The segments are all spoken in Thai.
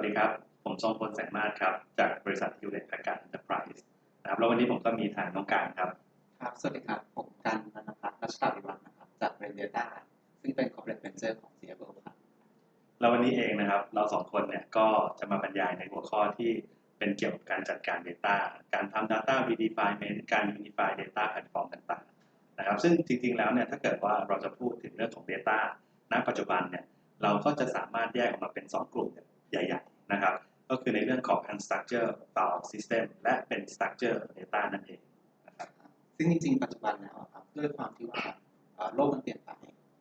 วัสดีครับ ผมทรงพลแสงมาศครับ จากบริษัทยูเลตประกาศเอ็นเตอร์ไพรส์นะครับ แล้ววันนี้ผมก็มีทางน้องการครับ ครับ สวัสดีครับ ผมกันนันทพัฒน์รัชดาวิวัฒน์นะครับ จากเรนเดต้าซึ่งเป็น corporate venture ของ CFO ครับ แล้ววันนี้เองนะครับ เราสองคนเนี่ยก็จะมาบรรยายในหัวข้อที่เป็นเกี่ยวกับการจัดการ Data การทำ Data Redefinement การ Unify Data Platform ต่างๆ นะครับ ซึ่งจริงๆ แล้วเนี่ยถ้าเกิดว่าเราจะพูดถึงเรื่องของ Data ณ ปัจจุบันเนี่ยเราก็จะสามารถแยกออกมาเป็น 2 กลุ่ม ใหญ่ๆนะครับ ก็คือในเรื่องของ Unstructured File System และเป็น Structured Data นั่นเองนะครับซึ่งจริงๆ ปัจจุบันแล้วอะครับด้วยความที่ว่าเอ่อโลกมันเปลี่ยนไป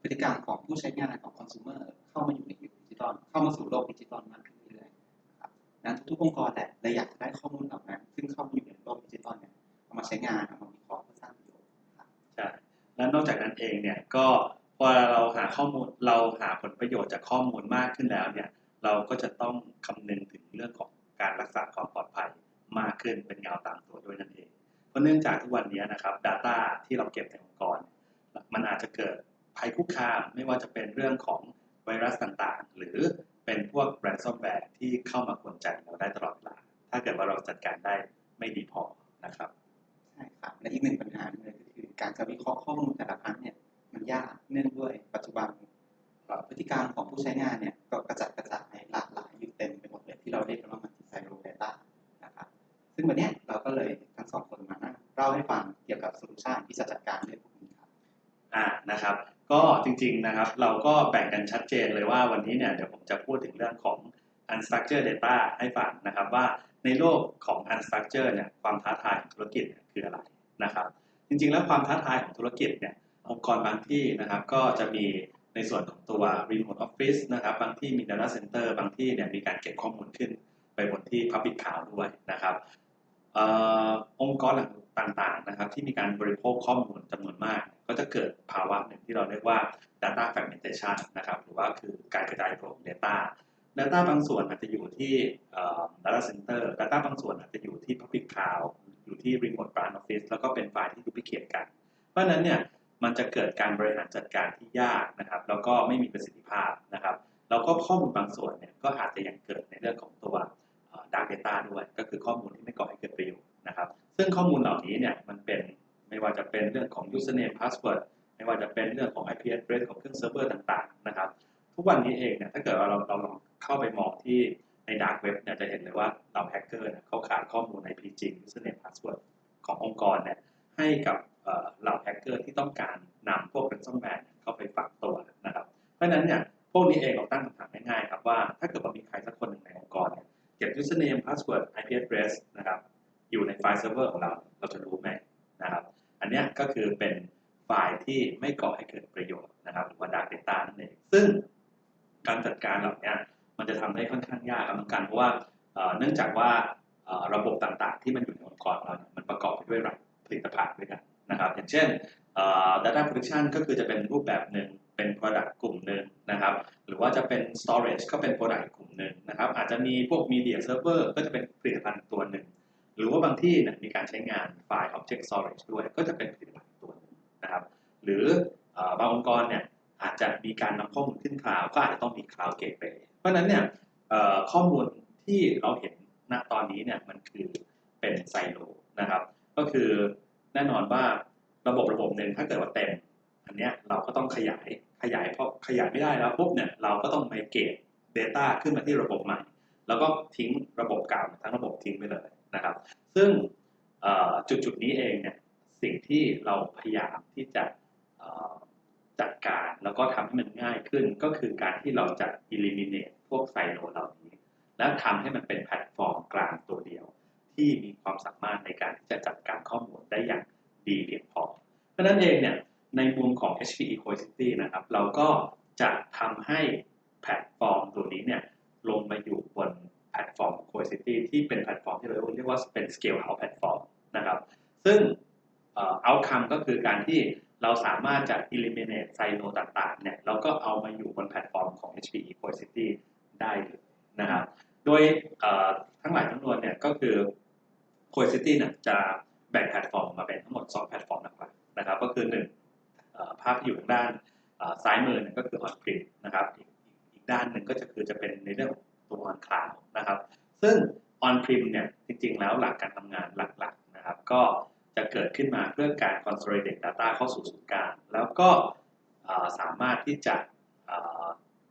พฤติกรรมของผู้ใช้งานของ consumer เข้ามาอยู่ในยุคดิจิตอลเข้ามาสู่โลกดิจิตอลมากขึ้นเรื่อยๆนะครับนั้นทุกๆองค์กรแหละเลยอยากจะได้ข้อมูลเหล่านั้น ซึ่งเข้ามาอยู่ในโลกดิจิตอลเนี่ยเอามาใช้งานเอามาวิเคราะห์เพื่อสร้างประโยชน์ครับใช่และนอกจากนั้นเองเนี่ยก็พอเราหาข้อมูลเราหาผลประโยชน์จากข้อมูลมากขึ้นแล้วเนี่ย เราก็จะต้องคำนึงถึงเรื่องของการรักษาความปลอดภัยมากขึ้นเป็นเงาตามตัวด้วยนั่นเอง เพราะเนื่องจากทุกวันนี้นะครับ Data ที่เราเก็บในองค์กร มันอาจจะเกิดภัยคุกคามไม่ว่าจะเป็นเรื่องของไวรัสต่างๆ หรือเป็นพวก ransomware ที่เข้ามากวนใจเราได้ตลอดเวลา ถ้าเกิดว่าเราจัดการได้ไม่ดีพอนะครับใช่ครับและอีกหนึ่งปัญหาหนึ่งเลยก็คือการจะวิเคราะห์ข้อมูลแต่ละครั้งเนี่ยมันยากเนื่องด้วยปัจจุบันพฤติกรรมของผู้ใช้งานเนี่ย โซลูชันที่จะจัดการเรื่องพวกนี้ครับอ่านะครับ ก็จริงๆนะครับ เราก็แบ่งกันชัดเจนเลยว่าวันนี้เนี่ยเดี๋ยวผมจะพูดถึงเรื่องของ unstructured data ให้ฟังนะครับว่าในโลกของ unstructured เนี่ยความท้าทายของธุรกิจคืออะไรนะครับ จริงๆ แล้วความท้าทายของธุรกิจเนี่ยองค์กรบางที่นะครับก็จะมีในส่วนของตัว remote office นะครับ บางที่มี data center บางที่เนี่ยมีการเก็บข้อมูลขึ้นไปบนที่ public cloud ด้วยนะครับอองค์กรห ต่างๆนะครับที่มีการบริโภคข้อมูลจำนวนมาก ก็จะเกิดภาวะหนึ่งที่เราเรียกว่า data fragmentation นะครับหรือว่าคือการกระจายของ data Data บางส่วนอาจจะอยู่ที่ data center Data บางส่วนอาจจะอยู่ที่ public cloud อยู่ที่ remote branch office แล้วก็เป็นไฟล์ที่ duplicate กัน เพราะนั้นเนี่ยมันจะเกิดการบริหารจัดการที่ยากนะครับแล้วก็ไม่มีประสิทธิภาพนะครับแล้วก็ข้อมูลบางส่วนเนี่ยก็อาจจะยังเกิดในเรื่องของตัว dark data ด้วย ก็คือข้อมูลที่ไม่ก่อให้เกิดประโยชน์ นะครับ ซึ่งข้อมูลเหล่านี้เนี่ยมันเป็นไม่ว่าจะเป็นเรื่องของ username password ไม่ว่าจะเป็นเรื่องของ IP address ของเครื่องเซิร์ฟเวอร์ต่างๆนะครับ ทุกวันนี้เองเนี่ยถ้าเกิดว่าเราเราลองเข้าไปมองที่ในดาร์กเว็บเนี่ยจะเห็นเลยว่าเราแฮกเกอร์เนี่ยเขาขายข้อมูล IP จริง username password ขององค์กรเนี่ยให้กับเหล่าแฮกเกอร์ที่ต้องการนำพวก ransomware เนี่ยเข้าไปฝังตัวนะครับ เพราะฉะนั้นเนี่ยพวกนี้เองเราตั้งคำถามง่ายๆครับว่าถ้าเกิดว่ามีใครสักคนหนึ่งในองค์กรเนี่ยเก็บ username password IP address นะครับ อยู่ในไฟล์เซิร์ฟเวอร์ของเรา เราจะรู้ไหมนะครับ อันนี้ก็คือเป็นไฟล์ที่ไม่ก่อให้เกิดประโยชน์นะครับหรือว่า dark data นั่นเอง ซึ่งการจัดการเหล่านี้มันจะทำได้ค่อนข้างยากครับเหมือนกันเพราะว่าเนื่องจากว่าระบบต่างๆ ที่มันอยู่ในองค์กรเรามันประกอบไปด้วยผลิตภัณฑ์ด้วยกันนะครับ อย่างเช่น data protection ก็คือจะเป็นรูปแบบหนึ่งเป็น product กลุ่มหนึ่งนะครับ หรือว่าจะเป็น storage ก็เป็น product กลุ่มหนึ่งนะครับ อาจจะมีพวก media server ก็จะเป็นผลิตภัณฑ์ตัวหนึ่ง หรือว่าบางที่นี่ยมีการใช้งานไฟล์ object storage ด้วย ก็จะเป็นผลิตภัณฑ์ตัวหนึงนะครับ หรืออบางองค์กรเนี่ยอาจจะมีการนำข้อมูลขึ้นคลาวก็อาจจะต้องมี cloud gateway เพราะนั้นเนี่ยข้อมูลที่เราเห็นณตอนนี้เนี่ยมันคือเป็นไซโลนะครับ ก็คือแน่นอนว่าระบบระบบหนึ่งถ้าเกิดว่าเต็ม อันเนี้ยเราก็ต้องขยายขยายเพราะขยายไม่ได้แล้วปุ๊บเนี่ยเราก็ต้องไมเกต Data ขึ้นมาที่ระบบใหม่ แล้วก็ทิ้งระบบเก่าทั้งระบบทิ้งไปเลย นะครับ ซึ่งจุดจุดๆนี้เองเนี่ยสิ่งที่เราพยายามที่จะจัดการแล้วก็ทำให้มันง่ายขึ้นก็คือการที่เราจะ eliminate พวกไซโลเหล่านี้ และทำให้มันเป็นแพลตฟอร์มกลางตัวเดียว ที่มีความสามารถในการที่จะจัดการข้อมูลได้อย่างดีเพียงพอ เพราะนั้นเองเนี่ยในมุมของ HP Ecosity นะครับ เราก็จะทำให้แพลตฟอร์มตัวนี้เนี่ยลงมาอยู่บน แพลตฟอร์ม Ecosity ที่เป็นแพลตฟอร์มที่เราเรียกว่าเป็น Scale House Platform นะครับ ซึ่งเอ่อ outcome ก็คือการที่เราสามารถจะ eliminate ไซโลต่างๆเนี่ยเราก็เอามาอยู่บนแพลตฟอร์มของ HP Ecosity ได้เลยนะครับ โดยทั้งหลายทั้งมวลเนี่ยก็คือ Ecosity เนี่ยจะแบ่งแพลตฟอร์มมาเป็นทั้งหมด 2 แพลตฟอร์มหลักๆนะครับ ก็คือหนึ่งภาพที่อยู่ทางด้านซ้ายมือเนี่ยก็คือ on prem นะครับ อีกด้านหนึ่งก็จะคือจะเป็นในเรื่องตัว on cloud นะครับ ซึ่ง on prem เนี่ยจริงๆ แล้วหลักการทำงานหลักๆนะครับ ก็จะเกิดขึ้นมาเพื่อการ consolidate data เข้าสู่ศูนย์กลางแล้วก็สามารถที่จะ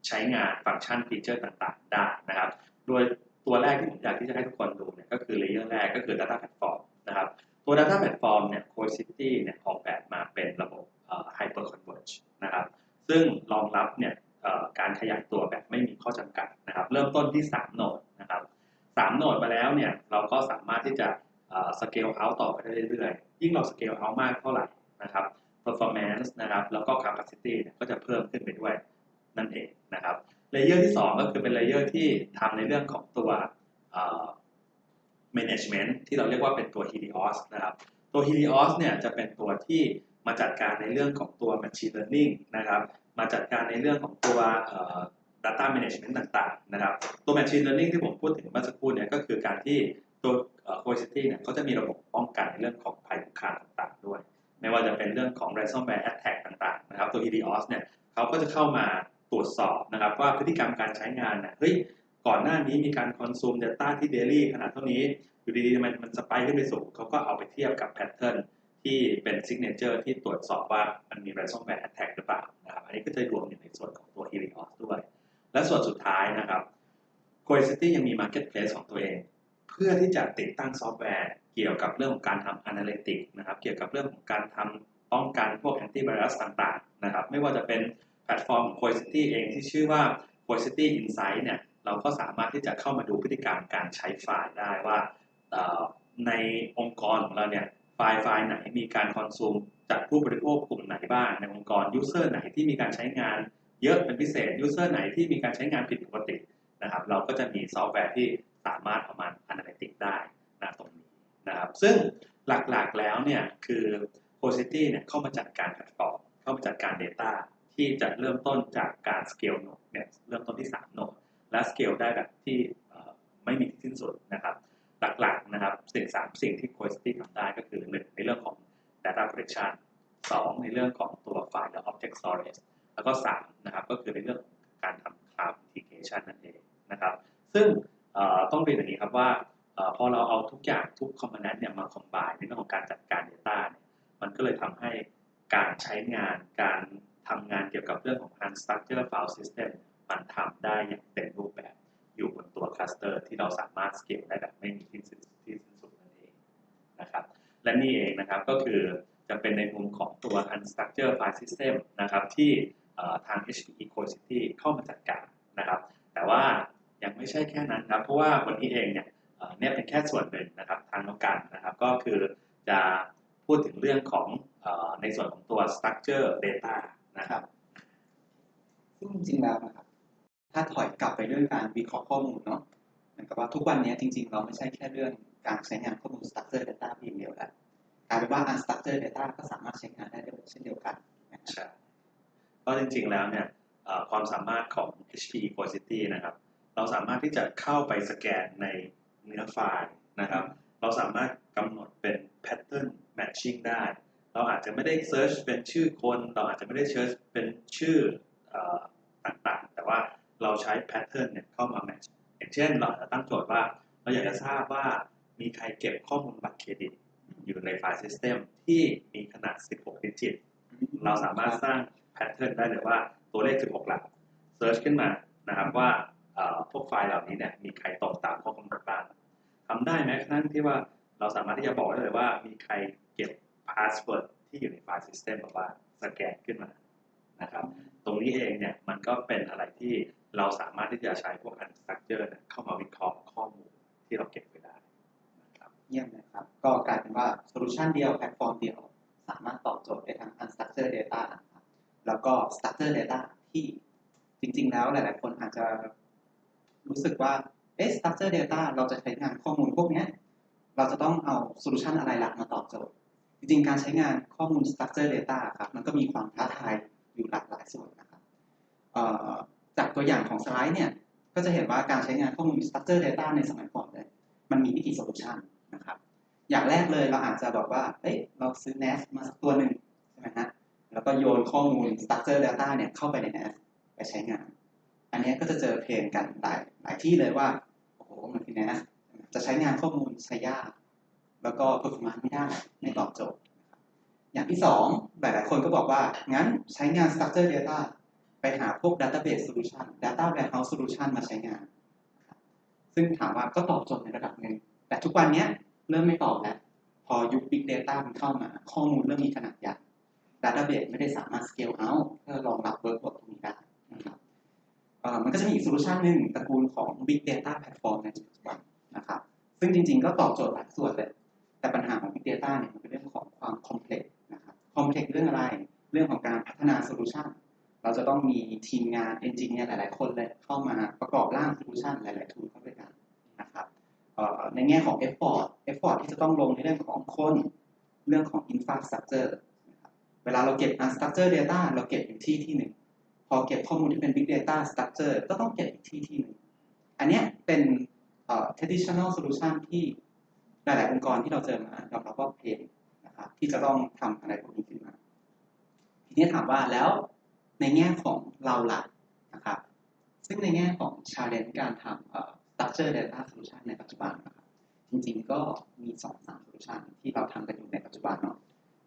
ใช้งานฟังก์ชันฟีเจอร์ต่างๆ ได้นะครับ โดยตัวแรกที่ผมอยากที่จะให้ทุกคนดูเนี่ยก็คือเลเยอร์แรกก็คือ data platform นะครับตัว data platform เนี่ย Core City เนี่ยออกแบบมาเป็นระบบ hyper converge นะครับ ซึ่งรองรับเนี่ยการขยายตัวแบบไม่มีข้อจำกัดนะครับ เริ่มต้นที่ 3โหนดนะครับ 3โหนดมาแล้วเนี่ยเราก็สามารถที่จะสเกลเอาต่อไปได้เรื่อยๆ ยิ่งเราสเกลเอามากเท่าไหร่นะครับ performance นะครับแล้วก็ capacity ก็จะเพิ่มขึ้นไปด้วยนั่นเองนะครับเลเยอร์ที่ 2 ก็คือเป็นเลเยอร์ที่ทำในเรื่องของตัว management ที่เราเรียกว่าเป็นตัว Helios นะครับ ตัว Helios เนี่ยจะเป็นตัวที่มาจัดการในเรื่องของตัว machine learning นะครับ มาจัดการในเรื่องของตัว data management ต่างๆนะครับตัว machine learning ที่ผมพูดถึงเมื่อสักครู่เนี่ยก็คือการที่ตัว Cohesity เนี่ยเขาจะมีระบบป้องกันในเรื่องของภัยคุกคามต่างๆ ด้วย ไม่ว่าจะเป็นเรื่องของ ransomware attack ต่างๆนะครับตัว Helios เนี่ยเขาก็จะเข้ามาตรวจสอบนะครับว่าพฤติกรรมการใช้งานเนี่ยเฮ้ยก่อนหน้านี้มีการ consume data ที่ daily ขนาดเท่านี้อยู่ดีๆมันมันสไปขึ้นไปสูงเขาก็เอาไปเทียบกับ pattern ที่เป็น signature ที่ตรวจสอบว่ามันมี ransomware attack หรือเปล่านะครับอันนี้ก็จะรวมอยู่ในส่วนของตัว Helios ด้วย และส่วนสุดท้ายนะครับ Cohesity ยังมี marketplace ของตัวเอง เพื่อที่จะติดตั้งซอฟต์แวร์ เกี่ยวกับเรื่องของการทำ analytics นะครับ เกี่ยวกับเรื่องของการทำป้องกันพวก antivirus ต่างๆ นะครับ ไม่ว่าจะเป็นแพลตฟอร์ม Cohesity เองที่ชื่อว่า Cohesity Insight เนี่ย เราก็สามารถที่จะเข้ามาดูพฤติกรรมการใช้ไฟล์ได้ว่าในองค์กรของเราเนี่ยไฟล์ไฟล์ไหนมีการคอนซูมจากผู้บริโภคกลุ่มไหนบ้างในองค์กรยูเซอร์ไหนที่มีการใช้งาน เยอะเป็นพิเศษยูเซอร์ไหนที่มีการใช้งานผิดปกตินะครับ เราก็จะมีซอฟต์แวร์ที่สามารถเอามา analytics ได้นะตรงนี้นะครับ ซึ่งหลักๆแล้วเนี่ยคือ Cosity เนี่ยเข้ามาจัดการแพลตฟอร์มเข้ามาจัดการ Data ที่จะเริ่มต้นจากการสเกลโนดเนี่ยเริ่มต้นที่3โนดและสเกลได้แบบที่ไม่มีที่สิ้นสุดนะครับ หลักๆนะครับสิ่งสามสิ่งที่ Cosity ทำได้ก็คือหนึ่งในเรื่องของ Data Protection สองในเรื่องของตัว File และ Object Storage แล้วก็3นะครับก็คือในเรื่องของการทำ Cloud Integration นั่นเองนะครับ ซึ่งต้องเรียนอย่างนี้ครับว่าพอเราเอาทุกอย่างทุกคอมโพเนนต์เนี่ยมาคอมไบในเรื่องของการจัดการ Data เนี่ยมันก็เลยทำให้การใช้งานการทำงานเกี่ยวกับเรื่องของ Unstructured File System มันทำได้อย่างเต็มรูปแบบอยู่บนตัวคลัสเตอร์ที่เราสามารถสเกลได้แบบไม่มีที่สิ้นที่สิ้นสุดนั่นเองนะครับและนี่เองนะครับก็คือจะเป็นในมุมของตัว Unstructured File System นะครับที่ ทาง HPE Core City เข้ามาจัดการนะครับ แต่ว่ายังไม่ใช่แค่นั้นครับ เพราะว่าวันนี้เองเนี่ยเนี่ยเป็นแค่ส่วนหนึ่งนะครับทางนกันนะครับ ก็คือจะพูดถึงเรื่องของในส่วนของตัว structure data นะครับ ซึ่งจริงๆแล้วนะครับ ถ้าถอยกลับไปเรื่องการวิเคราะห์ข้อมูลเนาะเหมือนกับว่าทุกวันนี้จริง ๆ เราไม่ใช่แค่เรื่องการใช้งานข้อมูล structure data เพียงเดียวแล้วกลายเป็นว่า unstructured data ก็สามารถใช้งานได้เช่นเดียวกันใช่ ก็จริงๆแล้วเนี่ยความสามารถของ HP Equality นะครับ เราสามารถที่จะเข้าไปสแกนในเนื้อไฟล์นะครับ เราสามารถกำหนดเป็น pattern matching ได้ เราอาจจะไม่ได้ search เป็นชื่อคน เราอาจจะไม่ได้ search เป็นชื่อต่างๆ แต่ว่าเราใช้ pattern เนี่ยเข้ามา match อย่างเช่น เราจะตั้งโจทย์ว่า เราอยากจะทราบว่ามีใครเก็บข้อมูลบัตรเครดิตอยู่ในไฟล์ system ที่มีขนาด 16 ดิจิต เราสามารถสร้าง แพทเทิร์นได้เลยว่าตัวเลข 16 หลักเซิร์ชขึ้นมานะครับว่าพวกไฟล์เหล่านี้เนี่ยมีใครตรงตามข้อกำหนดบ้างทำได้ไหมครั้นที่ว่าเราสามารถที่จะบอกได้เลยว่ามีใครเก็บพาสเวิร์ดที่อยู่ในไฟล์ซิสเต็มแบบว่าสแกนขึ้นมานะครับตรงนี้เองเนี่ยมันก็เป็นอะไรที่เราสามารถที่จะใช้พวก unstructured เข้ามาวิเคราะห์ข้อมูลที่เราเก็บไปได้นะครับเยี่ยมเลยครับ ก็กลายเป็นว่าโซลูชันเดียวแพลตฟอร์มเดียวสามารถตอบโจทย์ได้ทั้ง unstructured data ก็ structured data ที่จริง ๆ แล้วหลาย ๆ คนอาจจะรู้สึกว่าเอ๊ะ structure data เราจะใช้งานข้อมูลพวกนี้เราจะต้องเอาโซลูชันอะไรหลักมาตอบโจทย์ จริง ๆ การใช้งานข้อมูล structure data ครับมันก็มีความท้าทายอยู่หลากหลายส่วนนะครับจากตัวอย่างของสไลด์เนี่ยก็จะเห็นว่าการใช้งานข้อมูล structure data ในสมัยก่อนเนี่ยมันมีวิธีโซลูชันนะครับอย่างแรกเลยเราอาจจะบอกว่าเอ้ยเราซื้อ NAS มาสักตัวหนึ่ง นข้อมูล structure data เนี่ยเข้าไปใน NAS ไปใช้งาน อันนี้ก็จะเจอเพลนกันหลายหลายที่เลยว่า โอ้โห มันคือ NAS จะใช้งานข้อมูลใช้ยาก แล้วก็ performance ไม่ได้ไม่ตอบโจทย์ อย่างที่สองหลายๆคนก็บอกว่า งั้นใช้งาน structure data ไปหาพวก database solution data warehouse solution มาใช้งาน ซึ่งถามว่าก็ตอบโจทย์ในระดับหนึ่ง แต่ทุกวันนี้เริ่มไม่ตอบแล้ว พอยุค big data มันเข้ามา ข้อมูลเริ่มมีขนาดใหญ่ database ไม่ได้สามารถ scale out เพื่อรองรับ workload ตรงนี้ได้นะครับมันก็จะมีอีกโซลูชันหนึ่งตระกูลของ big data platform ในปัจจุบันนะครับ ซึ่งจริงๆ ก็ตอบโจทย์หลายส่วนเลยแต่ปัญหาของ Big Data เนี่ยมันเป็นเรื่องของความ complex นะครับ complex เรื่องอะไร เรื่องของการพัฒนาโซลูชันเราจะต้องมีทีมงานเอนจิเนียร์หลายๆ คนเลยเข้ามาประกอบร่างโซลูชันหลายๆทูลเข้าด้วยกันนะครับในแง่ของ effort effort ที่จะต้องลงในเรื่องของคน เรื่องของ infrastructure นะครับเวลาเราเก็บ unstructured data เราเก็บอยู่ที่ที่หนึ่ง พอเก็บข้อมูลที่เป็น big data structure ก็ต้องเก็บอีกที่ที่หนึ่ง อันนี้เป็นเอ่อ traditional solution ที่หลาย ๆ องค์กรที่เราเจอมายอมรับว่าเพลนนะครับที่จะต้องทำอะไรพวกนี้ขึ้นมา ทีนี้ถามว่าแล้วในแง่ของเราล่ะนะครับ ซึ่งในแง่ของ challenge การทำเอ่อ structure data solution ในปัจจุบันนะครับ จริง ๆ ก็มีสองสาม solution ที่เราทำกันอยู่ในปัจจุบันเนาะ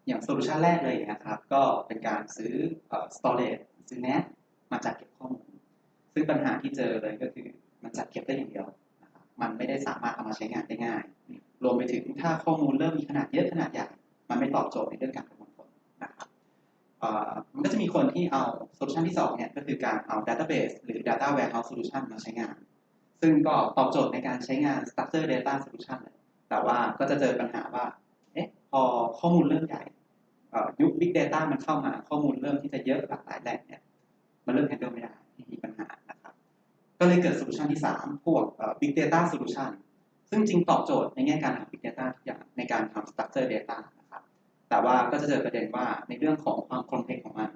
อย่างโซลูชันแรกเลยนะครับ ก็เป็นการซื้อ storage ซื้อ NAS มาจัดเก็บข้อมูล ซึ่งปัญหาที่เจอเลยก็คือมันจัดเก็บได้อย่างเดียวนะครับมันไม่ได้สามารถเอามาใช้งานได้ง่าย รวมไปถึงถ้าข้อมูลเริ่มมีขนาดเยอะขนาดใหญ่ มันไม่ตอบโจทย์ในเรื่องการประมวลผลนะครับมันก็จะมีคนที่เอาโซลูชันที่สองเนี่ยก็คือการเอา database หรือ data warehouse solution มาใช้งาน ซึ่งก็ตอบโจทย์ในการใช้งาน structure data solution เลยแต่ว่าก็จะเจอปัญหาว่า พอข้อมูลเริ่มใหญ่ยุค big data มันเข้ามาข้อมูลเริ่มที่จะเยอะหลากหลายแหล่งเนี่ยมันเริ่ม handle ไม่ได้มีปัญหานะครับ ก็เลยเกิดโซลูชันที่ 3 พวก big data solution ซึ่งจริงตอบโจทย์ในแง่การทำ big data ทุกอย่างในการทำ structure data นะครับแต่ว่าก็จะเจอประเด็นว่าในเรื่องของความ complex ของมัน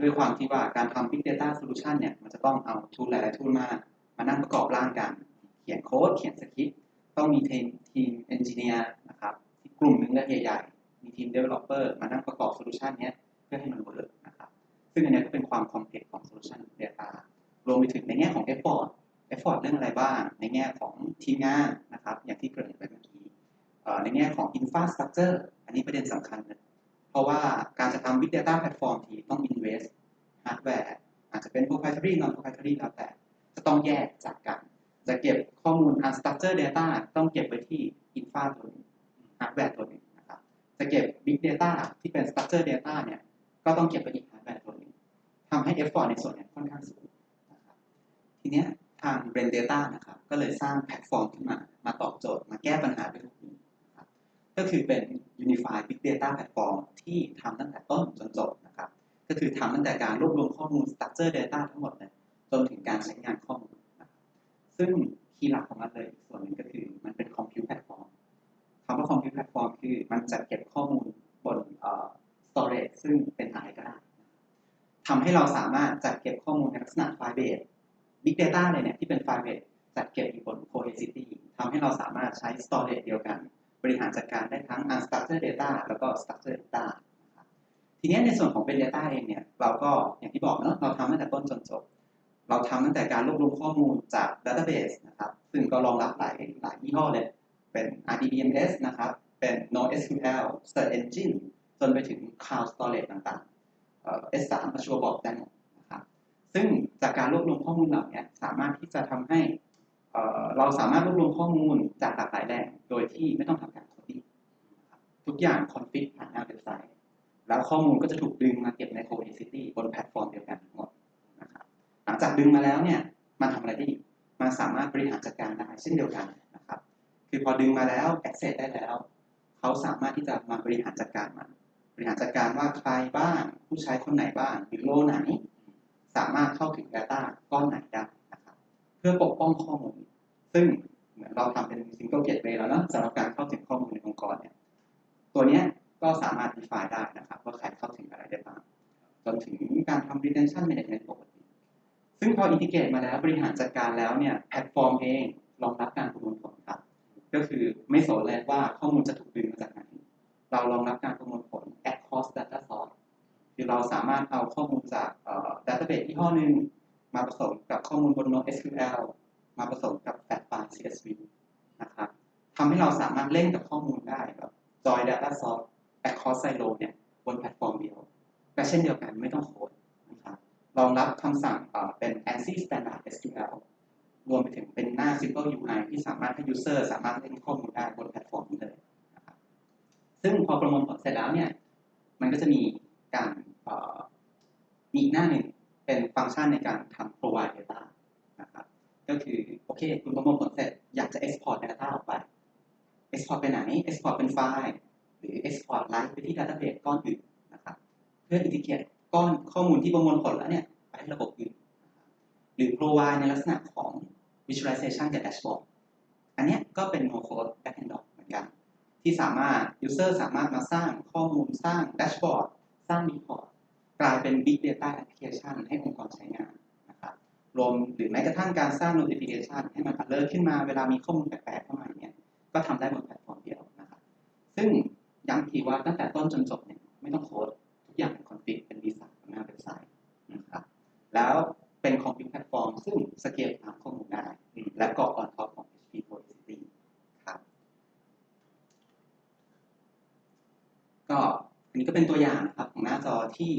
ด้วยความที่ว่าการทำ big data solution เนี่ยมันจะต้องเอา tool หลายๆ tool มามานั่งประกอบร่างกัน เขียนโค้ดเขียนสคริปต์ต้องมีทีมทีมเอนจิเนียร์ กลุ่มหนึ่งและใหญ่ๆ มีทีม developer มานั่งประกอบโซลูชันนี้เพื่อให้มันเวิร์กนะครับ ซึ่งอันนี้ก็เป็นความ complex ของ solution data รวมไปถึงในแง่ของ effort effort เรื่องอะไรบ้าง ในแง่ของทีมงานนะครับ อย่างที่เกริ่นไปเมื่อกี้ในแง่ของ infrastructure อันนี้ประเด็นสำคัญเลยเพราะว่าการจะทำ big data platform ทีต้อง invest hardware อาจจะเป็น proprietary non proprietary แล้วแต่ จะต้องแยกจากกัน จะเก็บข้อมูล unstructured data ต้องเก็บไว้ที่ infra ตัว หนึง hardware ตัวหนึ่งนะครับจะเก็บ big data ที่เป็น Structure Data เนี่ยก็ต้องเก็บไว้อีก hardware ตัวหนึ่งทำให้ effort ในส่วนนี้ค่อนข้างสูงนะครับทีเนี้ยทาง Brain Data นะครับก็เลยสร้างแพลตฟอร์มขึ้นมามาตอบโจทย์มาแก้ปัญหาไปทุกนี้นะครับก็คือเป็น Unified Big Data Platform ที่ทำตั้งแต่ต้นจนจบนะครับก็คือทำตั้งแต่การรวบรวมข้อมูล structure data ทั้งหมดเลยจนถึงการใช้งานข้อมูลซึ่งคีย์หลักของมันเลยส่วนหนึ่งก็คือมันเป็น compute platform คำว่า compute platform คือมันจะเก็บข้อมูลบนเอ่อ storage ซึ่งเป็นอะไรก็ได้ทำให้เราสามารถจัดเก็บข้อมูลในลักษณะไฟล์เบส Big Data เลยเนี่ยที่เป็นไฟล์เบสจัดเก็บอยู่บน Cohesity ทำให้เราสามารถใช้ storage เดียวกัน บริหารจัดการได้ทั้ง unstructured data แล้วก็ structured data ทีนี้ในส่วนของเป็น data เองเนี่ยเราก็อย่างที่บอกเนอะเราทำตั้งแต่ต้นจนจบ เราทำตั้งแต่การรวบรวมข้อมูลจาก database นะครับซึ่งก็รองรับหลายหลายยี่ห้อเลย เป็น RDBMS นะครับ เป็น NoSQL Search Engine จนไปถึง Cloud Storage ต่างๆเอ่อ S3 Azure บอกได้หมดนะครับ ซึ่งจากการรวบรวมข้อมูลเหล่านี้สามารถที่จะทำให้เราสามารถรวบรวมข้อมูลจากหลากหลายแหล่งโดยที่ไม่ต้องทำการ coding นะครับทุกอย่างคอนฟิกผ่านหน้าเว็บไซต์ แล้วข้อมูลก็จะถูกดึงมาเก็บใน Cohesity บนแพลตฟอร์มเดียวกันทั้งหมดนะครับหลังจากดึงมาแล้วเนี่ยมันทำอะไรได้อีกมันสามารถบริหารจัดการได้เช่นเดียวกัน คือพอดึงมาแล้ว access ได้แล้ว เขาสามารถที่จะมาบริหารจัดการมัน บริหารจัดการว่าใครบ้าง ผู้ใช้คนไหนบ้างหรือโลไหน สามารถเข้าถึง Data ก้อนไหนได้นะครับ เพื่อปกป้องข้อมูล ซึ่งเหมือนเราทำเป็น single gateway แล้วเนะสำหรับการเข้าถึงข้อมูลในองค์กรเนี่ย ตัวเนี้ยก็สามารถ define ได้นะครับว่าใครเข้าถึงอะไรได้บ้าง จนถึงการทำ retention management ปกติ ซึ่งพอ integrate มาแล้วบริหารจัดการแล้วเนี่ยแพลตฟอร์มเองรองรับการประมวลผล ก็คือไม่สนเลยว่าข้อมูลจะถูกดึงมาจากไหน เรารองรับการประมวลผล across data source คือเราสามารถเอาข้อมูลจากเอ่อ database ยี่ห้อหนึ่งมาผสมกับข้อมูลบน NoSQL มาผสมกับแฟลชไฟล์ CSV นะครับทำให้เราสามารถเล่นกับข้อมูลได้แบบ Joy Data Source Across Silo เนี่ยบนแพลตฟอร์มเดียวและเช่นเดียวกันไม่ต้องโคดนะครับรองรับคำสั่งเอ่อเป็น ANSI Standard SQL รวมไปถึงเป็นหน้า Simple UI ที่สามารถให้สามารถเล่นข้อมูลได้บนแพลตฟอร์มนี้เลยนะครับซึ่งพอประมวลผลเสร็จแล้วเนี่ย มันก็จะมีการมีอีกหน้าหนึ่งเป็นฟังก์ชันในการทำ provide data นะครับ ก็คือโอเค คุณประมวลผลเสร็จอยากจะ export data ออกไป export ไปไหน export เป็นไฟล์ หรือ export ไลฟ์ไปที่ database ก้อนอื่นนะครับ เพื่อ integrate ก้อนข้อมูลที่ประมวลผลแล้วเนี่ย ไประบบอื่น หรือ provide ในลักษณะของ visualization กับ dashboard อันนี้ก็เป็น no code backend doc เหมือนกัน ที่สามารถ user สามารถมาสร้างข้อมูลสร้าง dashboard สร้าง report กลายเป็น big data application ให้องค์กรใช้งานนะครับรวมหรือแม้กระทั่งการสร้าง notification ให้มัน alert ขึ้นมาเวลามีข้อมูลแปลกๆเข้ามาเนี่ยก็ทำได้บนแพลตฟอร์มเดียวนะครับซึ่งย้ำทีว่าตั้งแต่ต้นจนจบเนี่ยไม่ต้องโค้ดทุกอย่างเป็นคอนฟิกเป็นดีไซน์บนหน้าเว็บไซต์นะครับ แล้วเป็นคอมพิวต์แพลตฟอร์มซึ่งสเกลตามข้อมูลได้ และเกาะออนท็อปของ HP Productivity ครับ ก็อันนี้ก็เป็นตัวอย่างนะครับของหน้าจอที่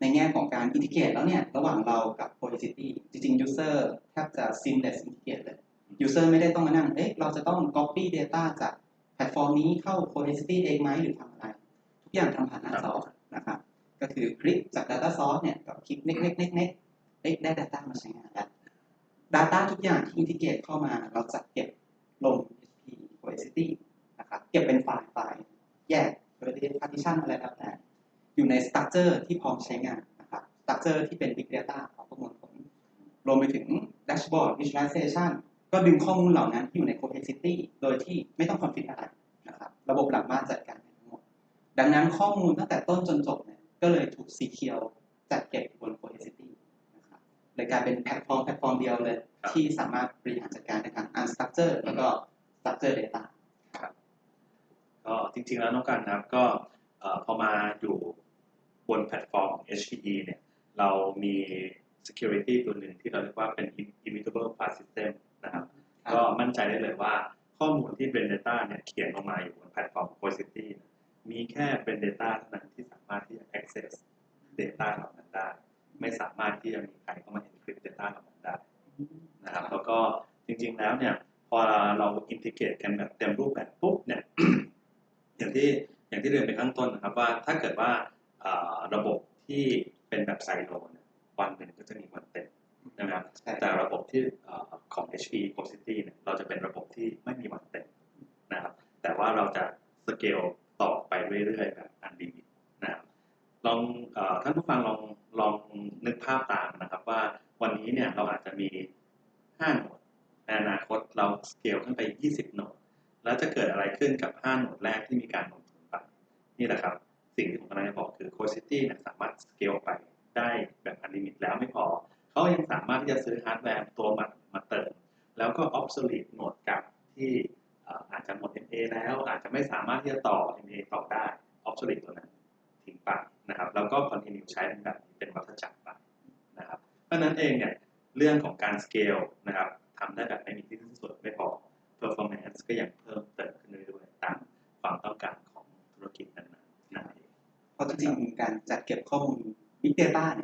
ในแง่ของการอินทิเกรตแล้วเนี่ย ระหว่างเรากับ Productivity จริงๆ User แทบจะ seamless integrate เลย User ไม่ได้ต้องมานั่ง เอ๊ะเราจะต้อง copy data จากแพลตฟอร์มนี้เข้า Productivity เองไหมหรือทำอะไร ทุกอย่างทำผ่านหน้าจอนะครับ ก็คือคลิกจาก Data Source เนี่ยกับคลิกเน็กเน็กเน็กเน็กเอ๊ะได้ Data มาใช้งานแล้ว Data ทุกอย่างที่อินทิเกรตเข้ามา เราจะเก็บลง HP Productivity นะครับ เก็บเป็นไฟล์ไฟล์แยก partition อะไรแล้วแต่อยู่ใน structure ที่พร้อมใช้งานนะครับ structure ที่เป็น big data ของประมวลผลรวมไปถึง dashboard visualization ก็ดึงข้อมูลเหล่านั้นที่อยู่ใน Cohesity โดยที่ไม่ต้องคอนฟิกอะไรนะครับ ระบบหลังบ้านจัดการทั้งหมด ดังนั้นข้อมูลตั้งแต่ต้นจนจบเนี่ยก็เลยถูก secure จัดเก็บอยู่บน Cohesity นะครับเลยกลายเป็นแพลตฟอร์มแพลตฟอร์มเดียวเลยครับที่สามารถบริหารจัดการในทาง unstructured แล้วก็ structured data ก็จริงๆแล้วน้องกันนะครับก็เอ่อพอมาอยู่บนแพลตฟอร์มของ HPE เนี่ยเรามี security ตัวหนึ่งที่เราเรียกว่าเป็น immutable file system นะครับครับ ก็มั่นใจได้เลยว่าข้อมูลที่เป็น Data เนี่ยเขียนลงมาอยู่บนแพลตฟอร์ม Cosity มีแค่เป็น Data เท่านั้นที่สามารถที่จะ access Data เหล่านั้นได้ ไม่สามารถที่จะมีใครเข้ามา encrypt Data เหล่านั้นได้นะครับแล้วก็จริงๆแล้วเนี่ยพอเราอินทิเกรตกันแบบเต็มรูปแบบปุ๊บเนี่ยอย่างที่อย่างที่เรียนไปข้างต้นนะครับว่าถ้าเกิดว่าระบบที่เป็นแบบไซโลเนี่ยวันหนึ่งก็จะมีวันเต็ม นะครับแต่ระบบที่ของ HP City เนี่ยเราจะเป็นระบบที่ไม่มีวันเต็มนะครับแต่ว่าเราจะสเกลต่อไปเรื่อยๆแบบอันลิมิตนะครับลองอท่านผู้ฟังลองลองนึกภาพตามนะครับว่าวันนี้เนี่ยเราอาจจะมี5โหนดในอนาคตเราสเกลขึ้นไป 20โหนดแล้วจะเกิดอะไรขึ้นกับ 5 โหนดแรกที่มีการลงทุนไปนี่แหละครับสิ่งที่ผมกำลังจะบอกคือ c o c i t y เนี่ยสามารถสเกลไปได้แบบอันลิมิตแล้วไม่พอ เขายังสามารถที่จะซื้อฮาร์ดแวร์ตัวใหมามาเติม แล้วก็ obsolete โหนดกับที่อาจจะหมด MA แล้วอาจจะไม่สามารถที่จะต่อ MA ต่อได้ obsolete ตัวนั้นทิ้งไปนะครับ แล้วก็ continue ใช้เป็นแบบนี้เป็นวัฏจักรไปนะครับ เพราะนั้นเองเนี่ยเรื่องของการสเกลนะครับทำได้แบบไม่มีที่สิ้นสุดไม่พอ performance ก็ยังเพิ่มเติมขึ้นเรื่อยๆตามความต้องการของธุรกิจนั้นๆนั่นเองเพราะจริงๆการจัดเก็บข้อมูล Big Data เนี่ย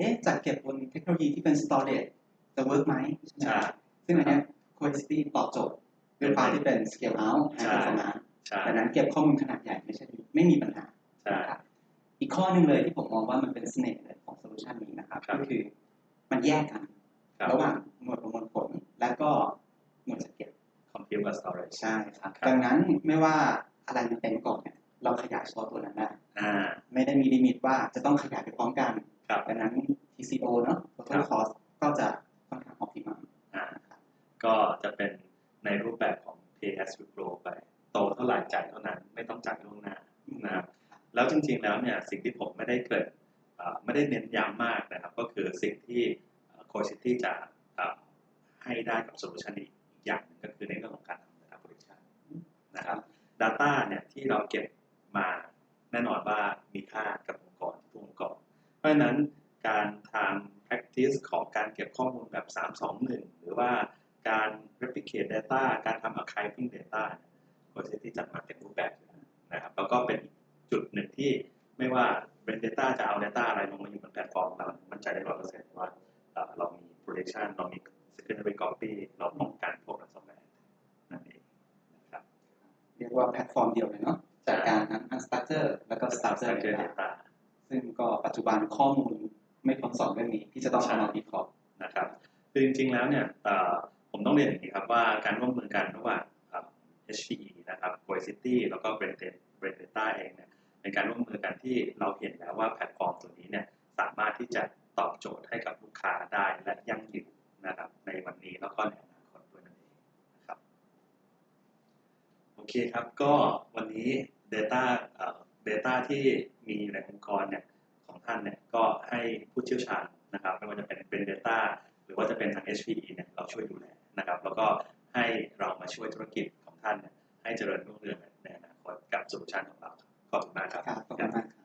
เอ๊ะจัดเก็บบนเทคโนโลยีที่เป็น storage จะเวิร์กไหมใช่ไหมใช่ซึ่งอันเนี้ย Cohesity ตอบโจทย์ด้วยความที่เป็น scale out ใช่ high performance ใช่ดังนั้นเก็บข้อมูลขนาดใหญ่ไม่ใช่ไม่มีปัญหาใช่นะครับอีกข้อหนึ่งเลยที่ผมมองว่ามันเป็นเสน่ห์เลยของโซลูชันนี้นะครับครับก็คือมันแยกกันครับระหว่างหน่วยประมวลผลและก็หน่วยจัดเก็บ compute กับ storage ใช่ครับครับดังนั้นไม่ว่าอะไรมันเต็มก่อนเนี่ยเราขยายเฉพาะตัวนั้นได้อ่าไม่ได้มีลิมิตว่าจะต้องขยายไปพร้อมกันครับดังนั้น TCO เนาะครั total บ cost ก็จะค่อนข้าง optimum อ่าก็จะเป็นในรูปแบบของ pay as you grow ไป โตเท่าไหร่จ่ายเท่านั้นไม่ต้องจ่ายล่วงหน้านะครับแล้วจริงๆแล้วเนี่ยสิ่งที่ผมไม่ได้เกริดเอ่อไม่ได้เน้นย้ำมากนะครับ ก็คือสิ่งที่โคชิตี้จะเอ่อให้ได้กับโซลูชันอีกอย่างหนึงก็คือในเรื่องของการทำ data protection นะครับ Data เนี่ยที่เราเก็บมาแน่นอนว่ามีค่ากับองค์กรทุกองค์กร เพราะฉะนั้นการทำ practice ของการเก็บ ข้อมูลแบบ 321 หรือว่าการ replicate data การทำ archiving data โคซิตี้จัดมาเต็มรูปแบบอยู่แล้วนะครับแล้วก็เป็นจุดหนึ่งที่ไม่ว่าเป็น data จะเอา data อะไรลงมาอยู่บนแพลตฟอร์มเรา มั่นใจได้ร้อยเปอร์เซ็นต์ว่าเอ่อเรามี protection เรามี secondary copy เราป้องกันพวก ransomware นั่นเองนะครับเรียกว่าแพลตฟอร์มเดียวเลยเนาะจัดการทั้ง unstructured แล้วก็ structured structured data data ซึ่งก็ปัจจุบันข้อมูลไม่พ้นสองเรื่องนี้ที่จะต้องเอามาวิเคราะห์ นะครับคือจริงๆแล้วเนี่ยผมต้องเรียนอย่างนี้ครับว่าการร่วมมือกันระหว่าง HPE นะครับ Core City แล้วก็ Brain Data Brain t a เองเนี่ยในการร่วมมือกันที่เราเห็นแล้วว่าแพลตฟอร์มตัวนี้เนี่ยสามารถที่จะตอบโจทย์ให้กับลูกค้าได้และยั่งยืนนะครับในวันนี้แล้วก็ในอนาคตด้วยนั่นเองนะครับโอเคครับก็วันนี้ Data เอ่อ Data ที่มีอยู่ในองค์กรเนี่ยของท่านเนี่ยก็ให้ผู้เชี่ยวชาญ นะครับไม่ว่าจะเป็นเป็นเดต้าหรือว่าจะเป็นทาง HPE เนี่ยเราช่วยดูแลนะครับ แล้วก็ให้เรามาช่วยธุรกิจของท่านให้เจริญรุ่งเรืองในอนาคตกับโซลูชันของเราขอบคุณมากครับครับขอบคุณมากครับ